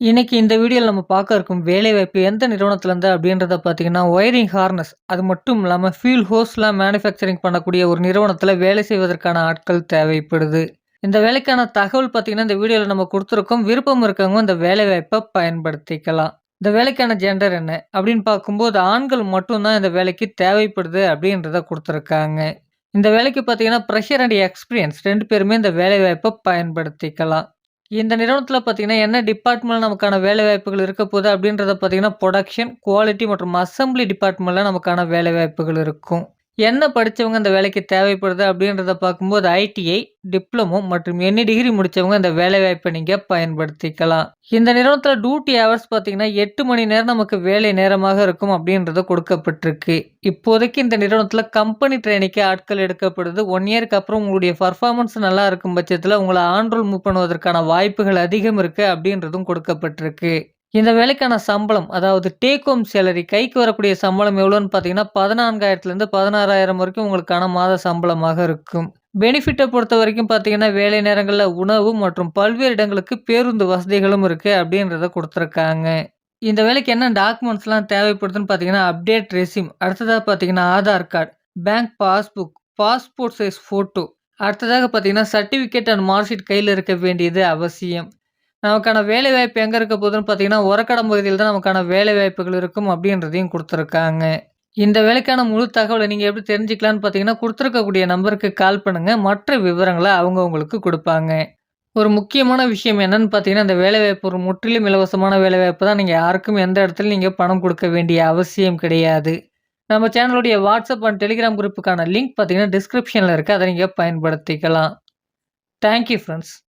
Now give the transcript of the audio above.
இன்றைக்கி இந்த வீடியோவில் நம்ம பார்க்க இருக்கும் வேலைவாய்ப்பு எந்த நிறுவனத்துலேருந்து அப்படின்றத பார்த்தீங்கன்னா, ஒயரிங் ஹார்னஸ் அது மட்டும் இல்லாமல் ஃபீல் ஹோஸ்லாம் மேனுஃபேக்சரிங் பண்ணக்கூடிய ஒரு நிறுவனத்தில் வேலை செய்வதற்கான ஆட்கள் தேவைப்படுது. இந்த வேலைக்கான தகவல் பார்த்தீங்கன்னா, இந்த வீடியோவில் நம்ம கொடுத்துருக்கோம் விருப்பம் இருக்கவங்க இந்த வேலைவாய்ப்பை பயன்படுத்திக்கலாம். இந்த வேலைக்கான ஜெண்டர் என்ன? அப்படின்னு பார்க்கும்போது ஆண்கள் மட்டும்தான் இந்த வேலைக்கு தேவைப்படுது அப்படின்றத கொடுத்துருக்காங்க இந்த வேலைக்கு பார்த்தீங்கன்னா, ப்ரெஷர் அண்ட் எக்ஸ்பீரியன்ஸ் ரெண்டு பேருமே இந்த வேலைவாய்ப்பை பயன்படுத்திக்கலாம். இந்த நிறுவனத்தில் பார்த்தீங்கன்னா, என்ன டிபார்ட்மெண்ட்ல நமக்கான வேலைவாய்ப்புகள் இருக்க போகுது அப்படின்றத பார்த்தீங்கன்னா, ப்ரொடக்ஷன் குவாலிட்டி மற்றும் அசெம்பிளி டிபார்ட்மெண்ட்டில் நமக்கான வேலை வாய்ப்புகள் இருக்கும். என்ன படித்தவங்க இந்த வேலைக்கு தேவைப்படுது அப்படின்றத பார்க்கும்போது ஐடிஐ, டிப்ளமோ மற்றும் எனி டிகிரி முடித்தவங்க இந்த வேலைவாய்ப்ப நீங்கள் பயன்படுத்திக்கலாம். இந்த நிறுவனத்தில் டியூட்டி ஹவர்ஸ் பார்த்தீங்கன்னா, எட்டு மணி நேரம் நமக்கு வேலை நேரமாக இருக்கும் அப்படின்றது கொடுக்கப்பட்டிருக்கு. இப்போதைக்கு இந்த நிறுவனத்தில் கம்பெனி ட்ரெய்னிக்கு ஆட்கள் எடுக்கப்படுது. ஒன் இயருக்கு அப்புறம் உங்களுடைய பர்ஃபார்மன்ஸ் நல்லா இருக்கும் பட்சத்தில் உங்களை ஆன்ரோல் மூவ் பண்ணுவதற்கான வாய்ப்புகள் அதிகம் இருக்குது அப்படின்றதும் கொடுக்கப்பட்டிருக்கு. இந்த வேலைக்கான சம்பளம் அதாவது டேக் ஹோம் சேலரி கைக்கு வரக்கூடிய சம்பளம் எவ்வளோன்னு பார்த்தீங்கன்னா, 14,000லேருந்து 16,000 வரைக்கும் உங்களுக்கான மாத சம்பளமாக இருக்கும். பெனிஃபிட்டை பொறுத்த வரைக்கும் பார்த்தீங்கன்னா, வேலை நேரங்களில் உணவு மற்றும் பல்வேறு இடங்களுக்கு பேருந்து வசதிகளும் இருக்குது அப்படின்றத கொடுத்துருக்காங்க இந்த வேலைக்கு என்ன டாக்குமெண்ட்ஸ்லாம் தேவைப்படுதுன்னு பார்த்தீங்கன்னா, அப்டேட் ரெஸ்யூம் அடுத்ததாக பார்த்தீங்கன்னா, Aadhaar card, bank passbook, passport size photo அடுத்ததாக பார்த்தீங்கன்னா, சர்டிஃபிகேட் அண்ட் மார்க்ஷீட் கையில் இருக்க வேண்டியது அவசியம். நமக்கான வேலைவாய்ப்பு எங்க இருக்க போகுதுன்னு பார்த்தீங்கன்னா, உரக்கடம் பகுதியில் தான் நமக்கான வேலைவாய்ப்புகள் இருக்கும் அப்படின்றதையும் கொடுத்துருக்காங்க இந்த வேலைக்கான முழு தகவலை நீங்க எப்படி தெரிஞ்சுக்கலான்னு பார்த்தீங்கன்னா, கொடுத்துருக்கக்கூடிய நம்பருக்கு கால் பண்ணுங்க. மற்ற விவரங்களை அவங்க உங்களுக்கு கொடுப்பாங்க ஒரு முக்கியமான விஷயம் என்னன்னு பார்த்தீங்கன்னா, இந்த வேலைவாய்ப்பு ஒரு முற்றிலும் இலவசமான வேலைவாய்ப்பு தான். நீங்கள் யாருக்கும் எந்த இடத்துல நீங்கள் பணம் கொடுக்க வேண்டிய அவசியம் கிடையாது. நம்ம சேனலுடைய வாட்ஸ்அப் அண்ட் டெலிகிராம் குரூப்புக்கான லிங்க் பார்த்தீங்கன்னா, டிஸ்கிரிப்ஷனில் இருக்குது அதை நீங்கள் பயன்படுத்திக்கலாம். Thank you